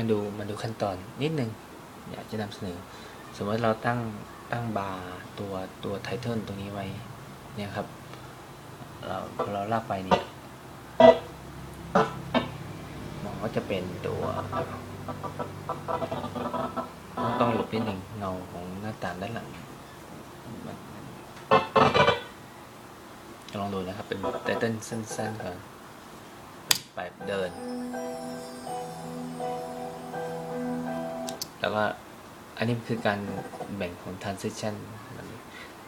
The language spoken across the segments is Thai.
มาดูมาดูขั้นตอนนิดนึงอยากจะนำเสนอ สมมติเราตั้งตั้งบาร์ตัวตัวไทเทิลตรงนี้ไว้เนี่ยครับเราพอเราลากไปเนี่ยมันก็จะเป็นตัวต้องต้องหลบนิดหนึ่งเงาของหน้าต่างด้านหลังลองดูนะครับเป็นไตเติ้ลสั้นๆก่อนไปเดิน แล้วก็อันนี้คือการแบ่งของ transition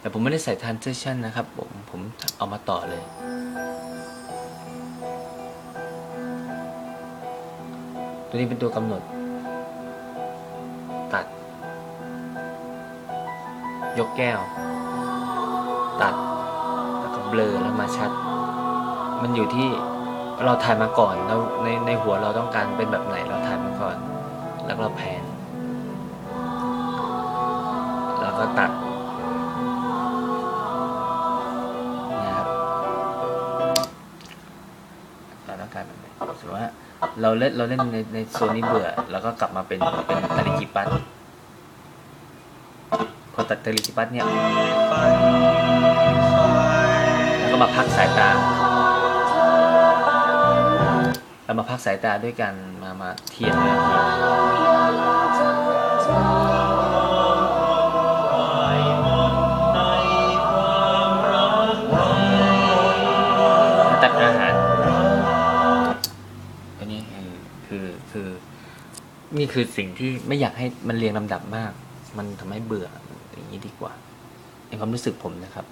แต่ผมไม่ได้ใส่ transition นะครับ ผมผมเอามาต่อเลย ตัวนี้เป็นตัวกำหนด ตัด ยกแก้ว ตัด แล้วก็เบลอแล้วมาชัด มันอยู่ที่เราถ่ายมาก่อนแล้วในในหัวเราต้องการเป็นแบบไหนเราถ่ายมาก่อน แล้วก็แผน แล้วก็ตัดนะครับเราต้องการแบบไหนสมมติว่าเราเล่นเราเล่นในในโซนนี้เบื่อ แล้วก็กลับมาเป็นเป็นตาลิกิปัสพอตัดตาลิกิปัสเนี่ยแล้วก็มาพักสายตาเรามาพักสายตาด้วยกันมามาเทียนเลยม ตัดอาหารอันนี้คือคือคือ นี่คือสิ่งที่ไม่อยากให้มันเรียงลำดับมาก มันทำให้เบื่ออย่างนี้ดีกว่าในความรู้สึกผมนะครับ